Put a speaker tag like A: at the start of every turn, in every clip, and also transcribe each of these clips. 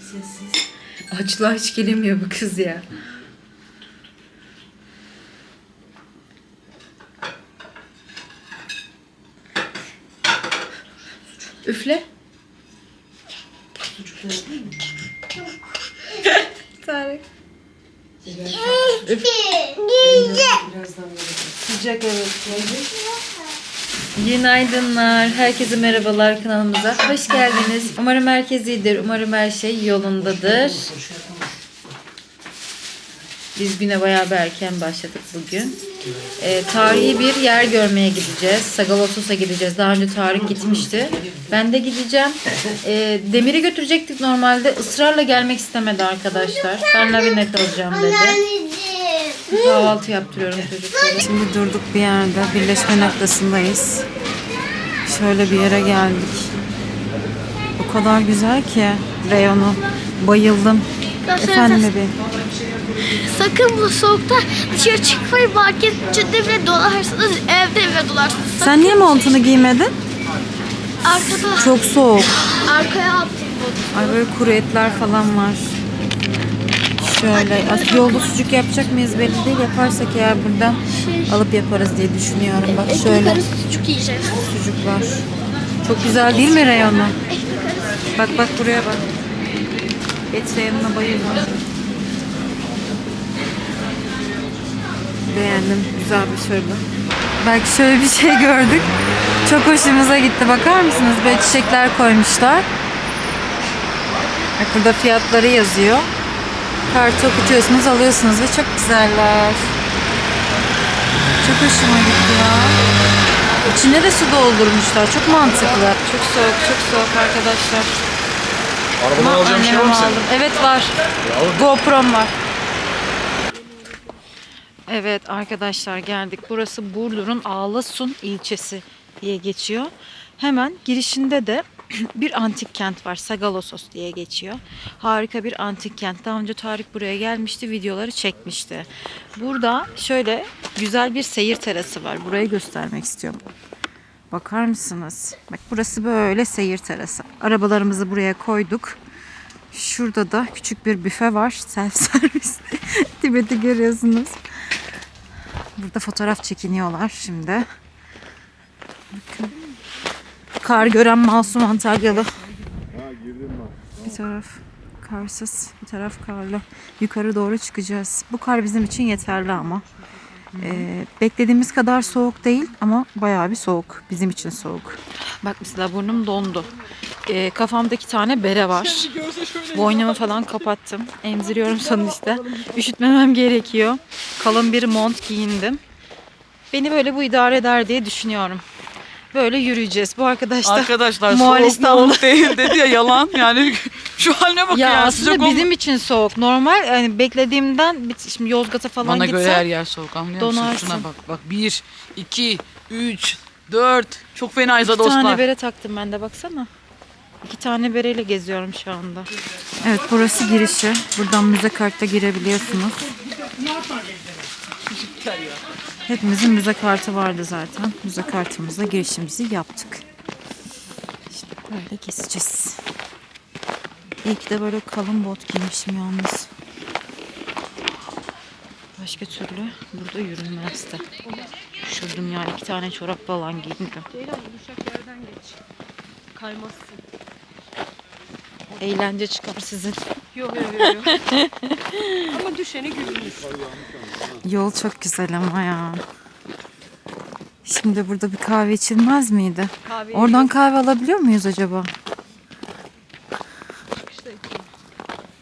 A: Sessiz.
B: Açlığa hiç gelemiyor bu kız ya. Üfle. Tarık.
A: Vereceğim.
B: Sıcak evet. Günaydınlar. Herkese merhabalar kanalımıza. Hoş geldiniz. Umarım herkes iyidir. Umarım her şey yolundadır. Biz güne bayağı bir erken başladık bugün. Ee, tarihi bir yer görmeye gideceğiz. Sagalosos'a gideceğiz. Daha önce Tarık gitmişti. Ben de gideceğim. Ee, Demir'i götürecektik normalde. Israrla gelmek istemedi arkadaşlar. Ben Lavin'le kalacağım dedi. Kahvaltı yaptırıyorum çocuklara. Şimdi durduk bir yerde. Birleşme noktasındayız. Şöyle bir yere geldik. O kadar güzel ki reyonu. Bayıldım. Efendim bebeğim.
C: Sakın bu soğukta dışarı çıkmayın. Marketçide bile dolarsınız. Evde bile dolarsınız.
B: Sen niye montunu giymedin?
C: Arkada,
B: Çok soğuk.
C: arkaya attım.
B: Ay böyle kuru etler falan var. Şöyle yolda sucuk yapacak mıyız belli değil. Yaparsak eğer buradan alıp yaparız diye düşünüyorum. Bak
C: Ekmek
B: şöyle
C: arası sucuk yiyeceğiz.
B: sucuk var. Çok güzel değil mi reyonu?
C: Ekmek arası.
B: Bak bak buraya bak. Et reyonuna bayıldım. Beğendim. Güzel bir şöyle. Belki şöyle bir şey gördük. Çok hoşumuza gitti. Bakar mısınız? Böyle çiçekler koymuşlar. Bak burada fiyatları yazıyor. Kartı okutuyorsunuz, alıyorsunuz ve çok güzeller. Çok hoşuma gitti ya. İçine de su doldurmuşlar. Çok mantıklı. Çok soğuk, çok soğuk arkadaşlar.
D: Arabadan
B: Ama
D: alacağım şey var mı senin?
B: aldım. Evet var. GoPro'm var. Evet arkadaşlar geldik. Burası Burdur'un Ağlasun ilçesi diye geçiyor. Hemen girişinde de bir antik kent var. Sagalosos diye geçiyor. Harika bir antik kent. Daha önce Tarık buraya gelmişti. Videoları çekmişti. Burada şöyle güzel bir seyir terası var. Burayı göstermek istiyorum. Bakar mısınız? Bak burası böyle seyir terası. Arabalarımızı buraya koyduk. Şurada da küçük bir büfe var. Self servis. Tibet'i görüyorsunuz. Burada fotoğraf çekiniyorlar şimdi. Bakın. Kar gören masum Antalyalı. Bir taraf karsız, bir taraf karlı. Yukarı doğru çıkacağız. Bu kar bizim için yeterli ama. Ee, beklediğimiz kadar soğuk değil ama bayağı bir soğuk. Bizim için soğuk. Bak mesela burnum dondu. Ee, kafamda iki tane bere var. Boynumu falan kapattım. Emziriyorum sonuçta. Üşütmemem gerekiyor. Kalın bir mont giyindim. Beni böyle bu idare eder diye düşünüyorum. Böyle yürüyeceğiz. Bu arkadaş da
E: Arkadaşlar
B: Moğolistanlı.
E: soğuk moğuk değil dedi ya yalan. Yani şu haline bak
B: ya
E: ya.
B: aslında
E: sıcak
B: bizim için soğuk. Normal yani beklediğimden bir- şimdi Yozgat'a falan
E: Bana
B: gitsem
E: göre her yer soğuk anlıyor musun? Şuna bak. Bak 1, 2, 3, 4. Çok fenayız
B: iki
E: dostlar.
B: tane bere taktım ben de baksana. İki tane bereyle geziyorum şu anda. Evet burası girişi. Buradan müze kartta girebiliyorsunuz. Hepimizin müze kartı vardı zaten. Müze kartımızla girişimizi yaptık. İşte böyle gezeceğiz. İyi ki de böyle kalın bot giymişim yalnız. Başka türlü burada yürünmezdi. Üşürdüm ya iki tane çorap falan giydim. Eğlence çıkar sizin.
F: Yok yok yok. Ama düşeni gülünür.
B: Yol çok güzel ama ya. Şimdi burada bir kahve içilmez miydi?
F: Kahve
B: Oradan kahve alabiliyor muyuz acaba?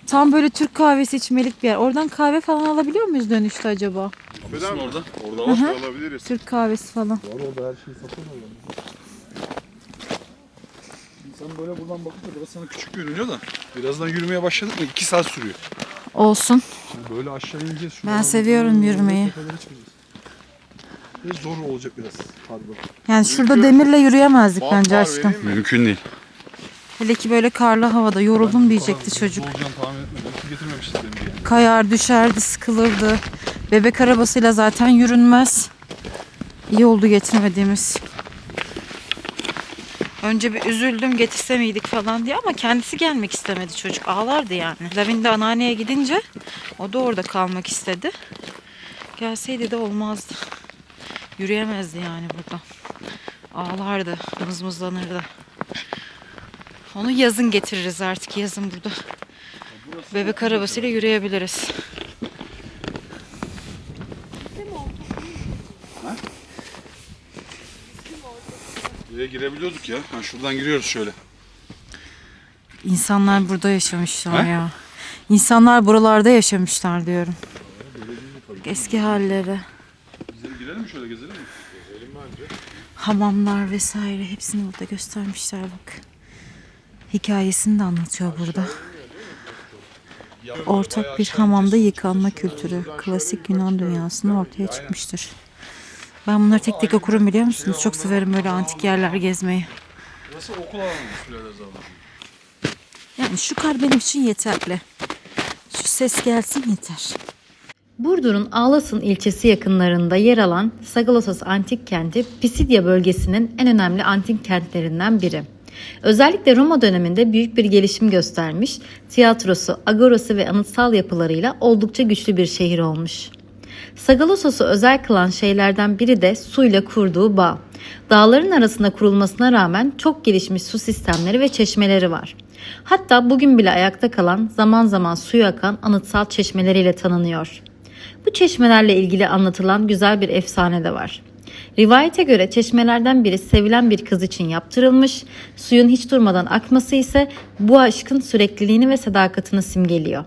B: Tam böyle Türk kahvesi içmelik bir yer. Oradan kahve falan alabiliyor muyuz dönüşte acaba?
D: Affeder orada? Orada var alabiliriz.
B: Türk kahvesi falan.
D: Var orada her şeyi satıyorlar. Sen böyle buradan bakınca burası sana küçük görünüyor da birazdan yürümeye başladık mı 2 saat sürüyor.
B: Olsun.
D: Böyle aşağı ineceğiz.
B: Ben seviyorum yürümeyi.
D: zor olacak biraz. Pardon.
B: Yani şurada demirle yürüyemezdik bence aşkım.
D: Mümkün değil.
B: Hele ki böyle karlı havada yoruldum diyecekti çocuk.
D: Olacağını tahmin etmedim.
B: Kayar düşerdi, sıkılırdı. Bebek arabasıyla zaten yürünmez. İyi oldu getirmediğimiz. Önce bir üzüldüm getirsem miydik falan diye ama kendisi gelmek istemedi çocuk. Ağlardı yani. Lavin de anneanneye gidince o da orada kalmak istedi. Gelseydi de olmazdı. Yürüyemezdi yani burada. Ağlardı, mızmızlanırdı. Onu yazın getiririz artık yazın burada. Bebek arabasıyla yürüyebiliriz.
D: Girebiliyorduk ya. Ha, şuradan giriyoruz şöyle.
B: İnsanlar burada yaşamışlar
D: He?
B: ya. İnsanlar buralarda yaşamışlar diyorum. Eski halleri,
D: Gidelim, girelim mi şöyle gezelim mi?
B: hamamlar vesaire hepsini burada göstermişler bak. Hikayesini de anlatıyor burada. Ortak bir hamamda yıkanma kültürü klasik Yunan dünyasında ortaya çıkmıştır. Ben bunları tek tek okurum biliyor musunuz? Çok severim böyle antik yerler gezmeyi.
D: Burası okul alanıymış birader zaten.
B: Yani şu kar benim için yeterli. Şu ses gelsin yeter.
G: Burdur'un Ağlasın ilçesi yakınlarında yer alan Sagalassos Antik Kenti Pisidya bölgesinin en önemli antik kentlerinden biri. Özellikle Roma döneminde büyük bir gelişim göstermiş, tiyatrosu, agorası ve anıtsal yapılarıyla oldukça güçlü bir şehir olmuş. Sagalossos'u özel kılan şeylerden biri de suyla kurduğu bağ. Dağların arasında kurulmasına rağmen çok gelişmiş su sistemleri ve çeşmeleri var. Hatta bugün bile ayakta kalan zaman zaman suyu akan anıtsal çeşmeleriyle tanınıyor. Bu çeşmelerle ilgili anlatılan güzel bir efsane de var. Rivayete göre çeşmelerden biri sevilen bir kız için yaptırılmış, suyun hiç durmadan akması ise bu aşkın sürekliliğini ve sadakatini simgeliyor.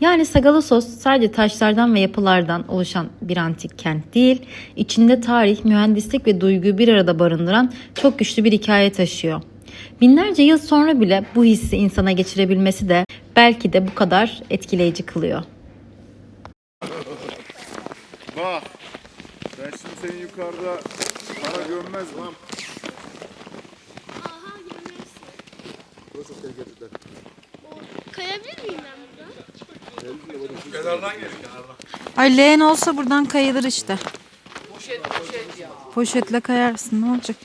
G: Yani Sagalassos sadece taşlardan ve yapılardan oluşan bir antik kent değil, içinde tarih, mühendislik ve duyguyu bir arada barındıran çok güçlü bir hikaye taşıyor. Binlerce yıl sonra bile bu hissi insana geçirebilmesi de belki de bu kadar etkileyici kılıyor.
H: Bak. Ben şimdi seni yukarıda para gömmez lan.
C: Kayabilir miyim ben burada?
D: Kenardan gelin kenardan.
B: Ay leğen olsa buradan kayılır işte.
E: Poşet poşet ya.
B: Poşetle kayarsın ne olacak?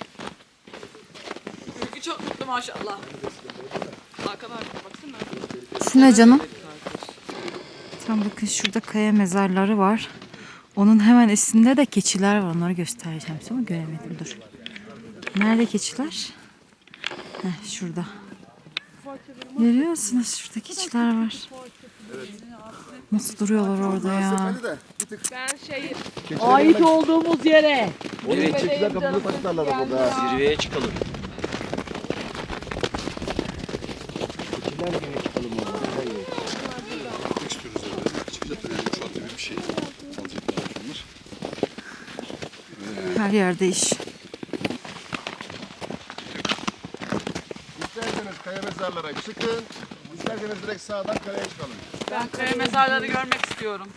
E: Ülkü çok mutlu maşallah. Hakan abi baksana.
B: Şu ne canım? Tam bakın şurada kaya mezarları var. Onun hemen üstünde de keçiler var. Onları göstereceğim size ama göremedim dur. Nerede keçiler? Heh, şurada. Görüyor musunuz? Şurada keçiler var. Nasıl duruyorlar orada ya?
H: De.
F: Ben şey ait olduğumuz yere.
H: Evet çekiler kapını taşlarlar burada.
I: Zirveye çıkalım.
D: Ne istiyoruz öyle? Çıkacaklar yani 3 saatte bir bir şey. Alacaklar bunlar.
B: Her yerde iş.
H: İsterseniz kaya mezarlara çıkın. İsterseniz direkt sağdan kayaya çıkalım.
E: Ben kaya mezarları görmek istiyorum.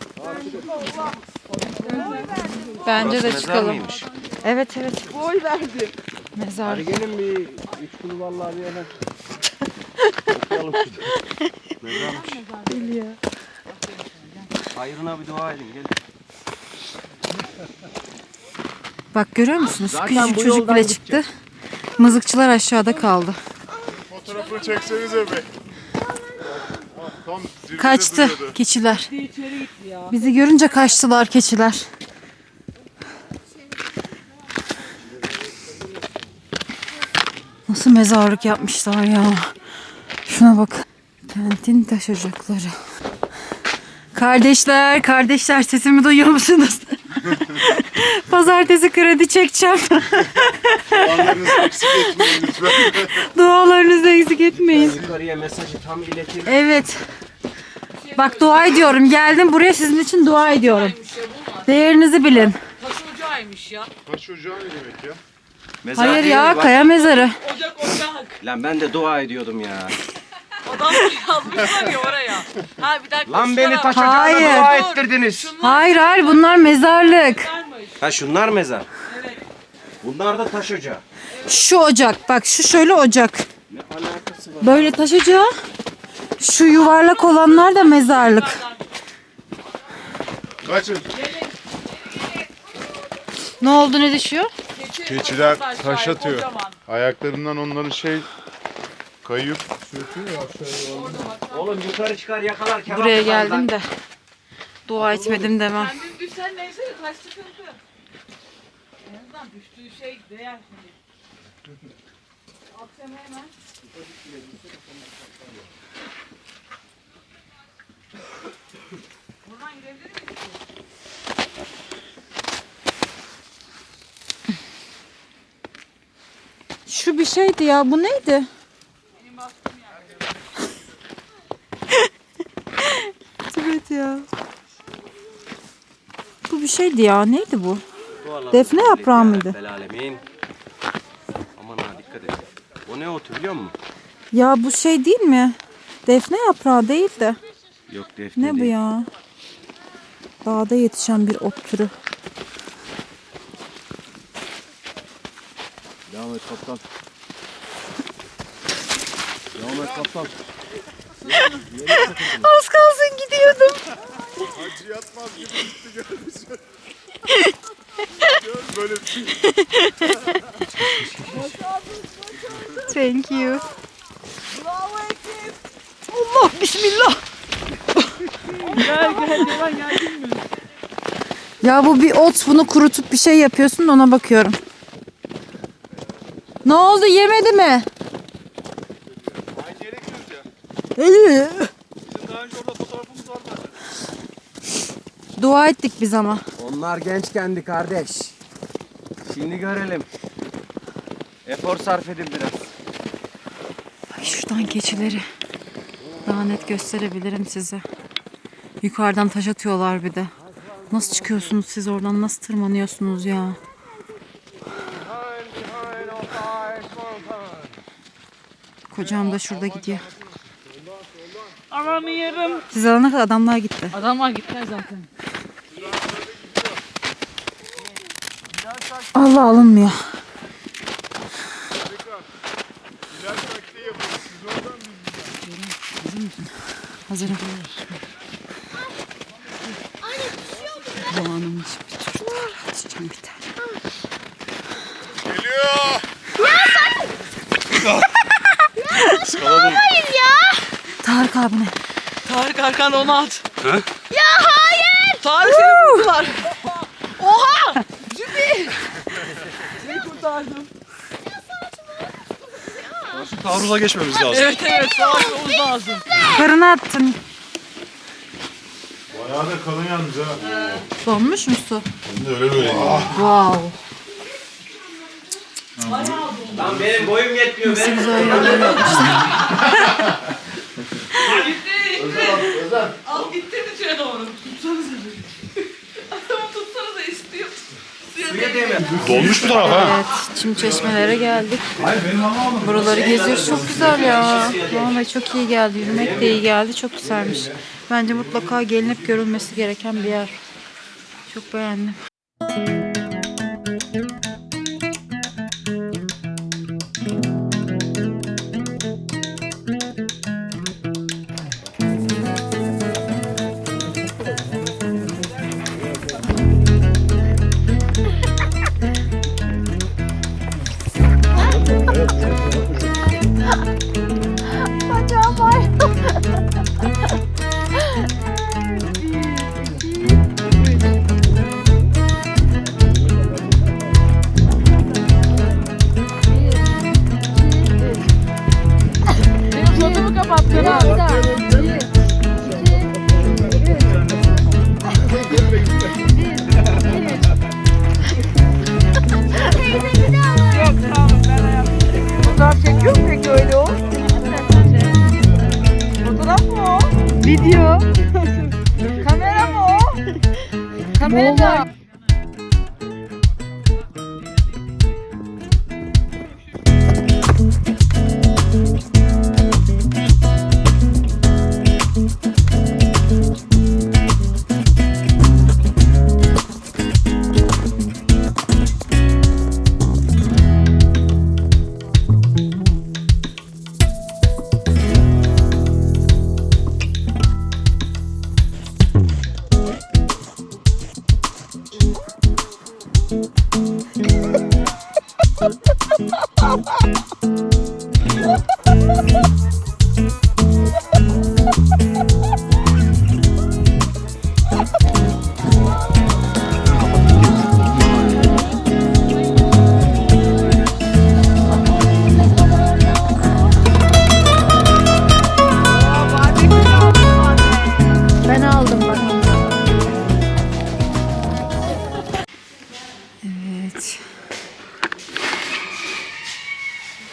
B: Bence de
I: Mezar
B: çıkalım.
I: mıymış?
B: Evet evet.
F: Boy verdim.
B: Mezar.
I: gelin bir üç kulu vallahi bir yana. Okuyalım şunu. Mezarmış. Biliyor. Hayrına bir dua edin gelin.
B: Bak görüyor musunuz?
I: Zaten
B: Küçücük
I: bu
B: çocuk
I: yoldan
B: bile çıktı. Mızıkçılar aşağıda kaldı.
H: Fotoğrafını çeksenize be. Tam zirvede
B: Kaçtı
H: duruyordu.
B: keçiler.
F: İçeri gitti ya.
B: Bizi görünce kaçtılar keçiler. Nasıl mezarlık yapmışlar ya. Şuna bak. Kentin taş ocakları. Kardeşler, kardeşler sesimi duyuyor musunuz? Pazartesi kredi çekeceğim.
H: Dualarınızı eksik etmeyin lütfen.
B: Dualarınızı eksik etmeyin.
I: Yukarıya mesajı tam iletin.
B: Evet. Bak dua ediyorum. Geldim buraya sizin için dua ediyorum. Değerinizi bilin.
E: Taş ocağıymış ya.
H: Taş ocağı ne demek ya?
I: Mezar
B: Hayır
I: değil
B: ya?
I: Bak,
B: kaya mezarı.
E: Ocak ocak.
I: Lan ben de dua ediyordum ya.
E: Adam yazmışlar ya oraya. Ha bir dakika.
I: Lan beni taş ocağına
B: Hayır.
I: dua ettirdiniz.
B: Hayır hayır bunlar mezarlık.
I: Ha şunlar mezar. Bunlar da taş ocağı.
B: Şu ocak bak şu şöyle ocak.
I: Ne alakası var?
B: Böyle taş ocağı. Şu yuvarlak olanlar da mezarlık.
H: Kaçın.
B: Ne oldu ne düşüyor?
H: Keçiler taş atıyor. Ayaklarından onların şey kayıp sürtüyor ya.
I: Oğlum yukarı çıkar yakalar
B: Buraya geldim de dua etmedim demem.
E: Kendin düşsen neyse de taş sıkıntı. En azından düştüğü şey değer şimdi. Akşam hemen. Buradan gidebilir miyiz?
B: Şu bir şeydi ya. Bu neydi? evet ya. Bu bir şeydi ya. Neydi bu? Defne yaprağı mıydı?
I: Belalemin. Aman ha dikkat et. O ne otu biliyor musun?
B: Ya bu şey değil mi? Defne yaprağı değil de.
I: Yok defne
B: Ne bu
I: değil.
B: ya? Dağda yetişen bir ot türü.
H: Devam et kaptan. Devam et kaptan.
B: Az kalsın gidiyordum.
H: Acı yatmaz gibi gitti gördün. Gör böyle bir şey.
B: Thank you. Allah bismillah.
E: Gel gel Yalan geldin mi?
B: Ya bu bir ot bunu kurutup bir şey yapıyorsun da ona bakıyorum. Ne oldu yemedi mi?
H: Aynı yere gidiyoruz ya. Bizim daha önce orada fotoğrafımız var zaten.
B: Dua ettik biz ama.
I: Onlar gençkendi kardeş. Şimdi görelim. Efor sarf edin biraz.
B: Ay şuradan keçileri daha net gösterebilirim size. Yukarıdan taş atıyorlar bir de. Nasıl çıkıyorsunuz siz oradan nasıl tırmanıyorsunuz ya? Kocam da şurada gidiyor.
E: Ananı yerim.
B: Siz alana kadar adamlar gitti.
E: Adamlar gitmez zaten.
B: Allah alınmıyor. Hazırım. Doğan'ın bir çocuklar. Atacağım bir tane.
H: Geliyor.
B: Tarık abine.
E: Arkanda onu at. He? Ya hayır. Tarık seni vurdular. Oha! Cübi! Seni kurtardım.
D: Şu taarruza geçmemiz lazım.
E: Evet evet savaşmamız lazım.
B: Karına attın.
H: Bayağı da kalın yalnız ha.
B: Donmuş mu su?
H: Şimdi öyle böyle.
B: Wow.
I: Lan benim boyum yetmiyor.
B: Nasıl güzel yerler yapmışlar.
E: Gitti. Al gitti mi şuraya doğru? Tutsanıza. Adamı tutsanıza istiyor.
I: Suya değme.
D: Dolmuş bu taraf ha.
B: Evet, çim çeşmelere geldik. Buraları geziyoruz. Çok güzel ya. Vallahi çok iyi geldi. Yürümek de iyi geldi. Çok güzelmiş. Bence mutlaka gelinip görülmesi gereken bir yer. Çok beğendim.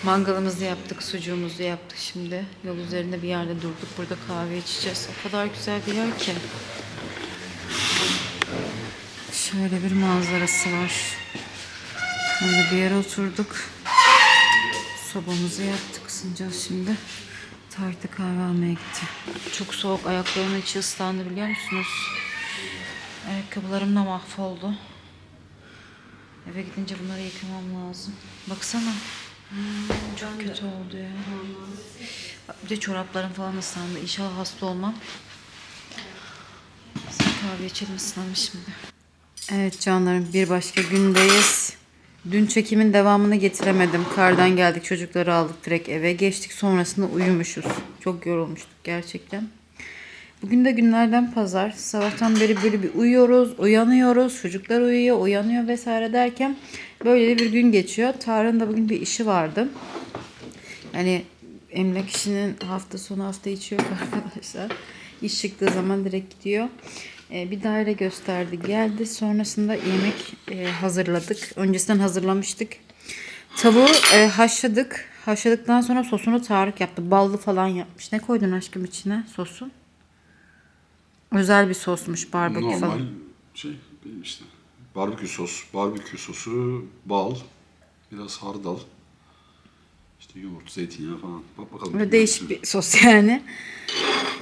B: Mangalımızı yaptık, sucuğumuzu yaptık şimdi. Yol üzerinde bir yerde durduk. Burada kahve içeceğiz. O kadar güzel bir yer ki. Şöyle bir manzarası var. Böyle bir yere oturduk. Sobamızı yaktık. Isınacağız şimdi. Tarihte kahve almaya gitti. Çok soğuk. Ayaklarımın içi ıslandı biliyor musunuz? Ayakkabılarım da mahvoldu. Eve gidince bunları yıkamam lazım. Baksana. Çok kötü oldu ya. Bir de çoraplarım falan ıslandı. İnşallah hasta olmam. Sen kahve içelim ıslanmış şimdi. Evet canlarım bir başka gündeyiz. Dün çekimin devamını getiremedim. Kardan geldik çocukları aldık direkt eve. Geçtik sonrasında uyumuşuz. Çok yorulmuştuk gerçekten. Bugün de günlerden pazar. Sabahtan beri böyle bir uyuyoruz, uyanıyoruz. Çocuklar uyuyor, uyanıyor vesaire derken böyle bir gün geçiyor. Tarık'ın da bugün bir işi vardı. Yani emlak işinin hafta sonu hafta içi yok arkadaşlar. İş çıktığı zaman direkt gidiyor. Ee, bir daire gösterdi geldi. Sonrasında yemek e, hazırladık. Öncesinden hazırlamıştık. Tavuğu e, haşladık. Haşladıktan sonra sosunu Tarık yaptı. Ballı falan yapmış. Ne koydun aşkım içine sosu? Özel bir sosmuş barbekü
D: Normal
B: falan.
D: şey benim işte. Barbekü sos, barbekü sosu, bal, biraz hardal, işte yoğurt, zeytinyağı falan. Bak bakalım.
B: Böyle değişik bir sos yani.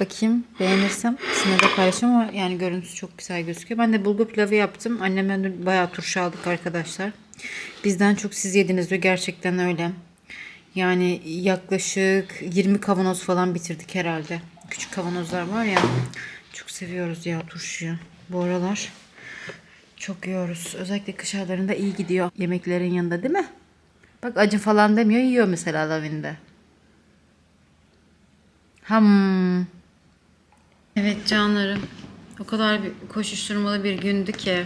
B: Bakayım beğenirsem sizinle de paylaşacağım ama yani görüntüsü çok güzel gözüküyor. Ben de bulgur pilavı yaptım. Annemden dün bayağı turşu aldık arkadaşlar. Bizden çok siz yediniz diyor. Gerçekten öyle. Yani yaklaşık 20 kavanoz falan bitirdik herhalde. Küçük kavanozlar var ya. Çok seviyoruz ya turşuyu. Bu aralar çok yiyoruz. Özellikle kış aylarında iyi gidiyor yemeklerin yanında değil mi? Bak acı falan demiyor yiyor mesela lavinde. Ham. Evet canlarım. O kadar bir koşuşturmalı bir gündü ki.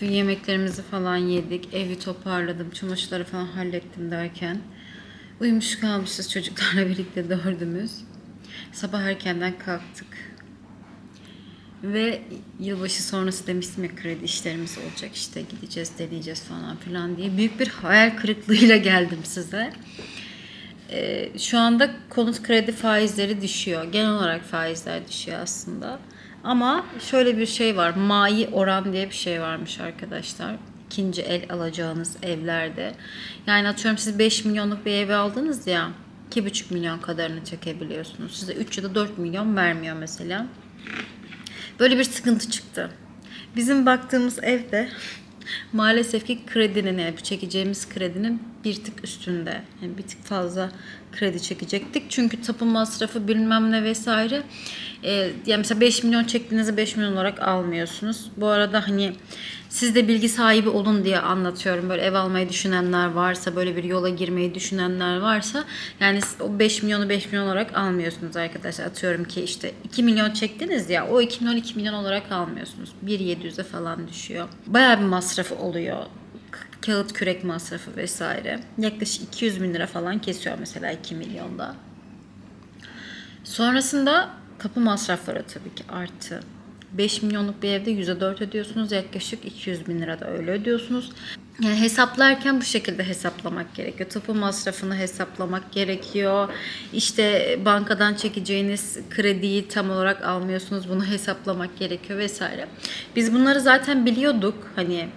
B: Dün yemeklerimizi falan yedik. Evi toparladım. Çamaşırları falan hallettim derken. Uyumuş kalmışız çocuklarla birlikte dördümüz. Sabah erkenden kalktık. Ve yılbaşı sonrası demiştim ya kredi işlerimiz olacak işte gideceğiz deneyeceğiz falan filan diye. Büyük bir hayal kırıklığıyla geldim size. Ee, şu anda konut kredi faizleri düşüyor. Genel olarak faizler düşüyor aslında. Ama şöyle bir şey var. Mai oran diye bir şey varmış arkadaşlar. İkinci el alacağınız evlerde. Yani atıyorum siz 5 milyonluk bir ev aldınız ya. 2,5 milyon kadarını çekebiliyorsunuz. Size 3 ya da 4 milyon vermiyor mesela. Böyle bir sıkıntı çıktı. Bizim baktığımız evde maalesef ki kredinin yani çekeceğimiz kredinin bir tık üstünde. Yani bir tık fazla kredi çekecektik. Çünkü tapu masrafı bilmem ne vesaire. Ee, yani mesela 5 milyon çektiğinizde 5 milyon olarak almıyorsunuz. Bu arada hani siz de bilgi sahibi olun diye anlatıyorum. Böyle ev almayı düşünenler varsa, böyle bir yola girmeyi düşünenler varsa yani o 5 milyonu 5 milyon olarak almıyorsunuz arkadaşlar. Atıyorum ki işte 2 milyon çektiniz ya o 2 milyon 2 milyon olarak almıyorsunuz. 1.700'e falan düşüyor. Bayağı bir masrafı oluyor. Kağıt kürek masrafı vesaire. Yaklaşık 200 bin lira falan kesiyor mesela 2 milyonda. Sonrasında tapu masrafları tabii ki arttı. 5 milyonluk bir evde %4 ödüyorsunuz. Yaklaşık 200 bin lira da öyle ödüyorsunuz. Yani hesaplarken bu şekilde hesaplamak gerekiyor. Tapu masrafını hesaplamak gerekiyor. İşte bankadan çekeceğiniz krediyi tam olarak almıyorsunuz. Bunu hesaplamak gerekiyor vesaire. Biz bunları zaten biliyorduk. Hani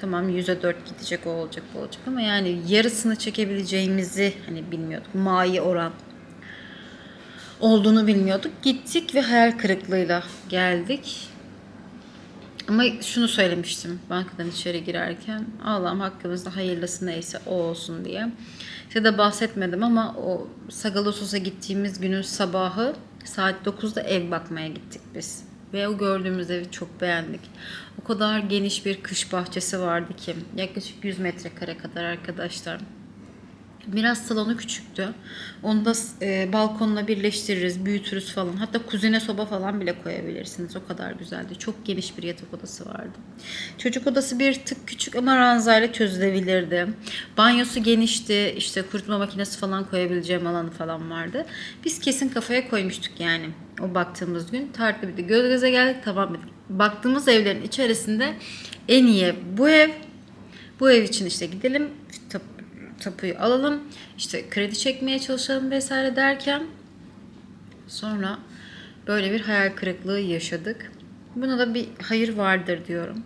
B: tamam %4 gidecek o olacak bu olacak ama yani yarısını çekebileceğimizi hani bilmiyorduk. Mai oran olduğunu bilmiyorduk. Gittik ve hayal kırıklığıyla geldik. Ama şunu söylemiştim bankadan içeri girerken. Allah'ım hakkımızda hayırlısı neyse o olsun diye. Size de bahsetmedim ama o Sagalosos'a gittiğimiz günün sabahı saat 9'da ev bakmaya gittik biz. Ve o gördüğümüz evi çok beğendik. O kadar geniş bir kış bahçesi vardı ki. Yaklaşık 100 metrekare kadar arkadaşlar. Biraz salonu küçüktü. Onu da e, balkonla birleştiririz, büyütürüz falan. Hatta kuzine soba falan bile koyabilirsiniz. O kadar güzeldi. Çok geniş bir yatak odası vardı. Çocuk odası bir tık küçük ama ranzayla çözülebilirdi. Banyosu genişti. İşte kurutma makinesi falan koyabileceğim alanı falan vardı. Biz kesin kafaya koymuştuk yani. O baktığımız gün. Tarık'la bir de göz göze geldik. Tamam. Baktığımız evlerin içerisinde en iyi bu ev. Bu ev için işte gidelim. Tapuyu alalım. işte kredi çekmeye çalışalım vesaire derken sonra böyle bir hayal kırıklığı yaşadık. Buna da bir hayır vardır diyorum.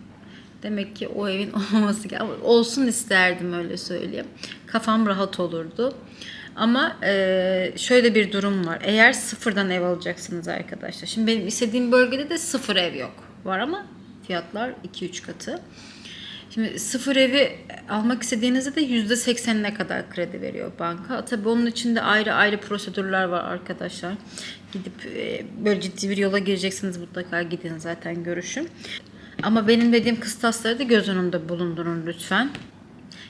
B: Demek ki o evin olmaması. Olsun isterdim öyle söyleyeyim. Kafam rahat olurdu. Ama e, şöyle bir durum var. Eğer sıfırdan ev alacaksınız arkadaşlar. Şimdi benim istediğim bölgede de sıfır ev yok. Var ama fiyatlar 2-3 katı. Şimdi sıfır evi almak istediğinizde de %80'ine kadar kredi veriyor banka. Tabii onun için de ayrı ayrı prosedürler var arkadaşlar. Gidip e, böyle ciddi bir yola gireceksiniz mutlaka gidin zaten görüşün. Ama benim dediğim kıstasları da göz önünde bulundurun lütfen.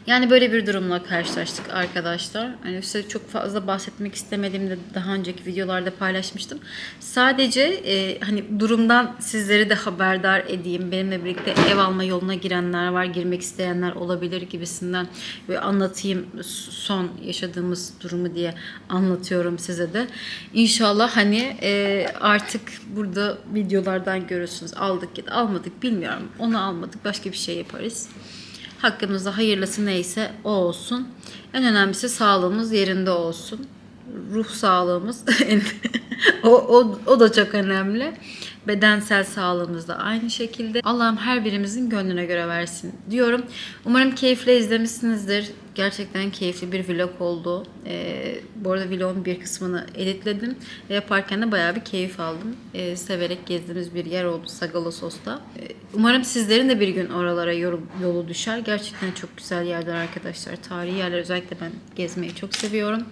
B: Yani böyle bir durumla karşılaştık arkadaşlar. Hani size çok fazla bahsetmek istemediğimde daha önceki videolarda paylaşmıştım. Sadece e, hani durumdan sizleri de haberdar edeyim. Benimle birlikte ev alma yoluna girenler var, girmek isteyenler olabilir gibisinden ve anlatayım son yaşadığımız durumu diye anlatıyorum size de. İnşallah hani e, artık burada videolardan görürsünüz. Aldık ya da almadık bilmiyorum. Onu almadık başka bir şey yaparız. Hakkımızda hayırlısı neyse o olsun. En önemlisi sağlığımız yerinde olsun. Ruh sağlığımız o, o, o da çok önemli. Bedensel sağlığımız da aynı şekilde. Allah'ım her birimizin gönlüne göre versin diyorum. Umarım keyifle izlemişsinizdir. Gerçekten keyifli bir vlog oldu. Ee, bu arada vlogun bir kısmını editledim. Ve yaparken de bayağı bir keyif aldım. Ee, severek gezdiğimiz bir yer oldu Sagalosos'ta. Ee, umarım sizlerin de bir gün oralara yolu düşer. Gerçekten çok güzel yerler arkadaşlar. Tarihi yerler özellikle ben gezmeyi çok seviyorum.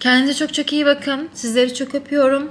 B: Kendinize çok çok iyi bakın. Sizleri çok öpüyorum.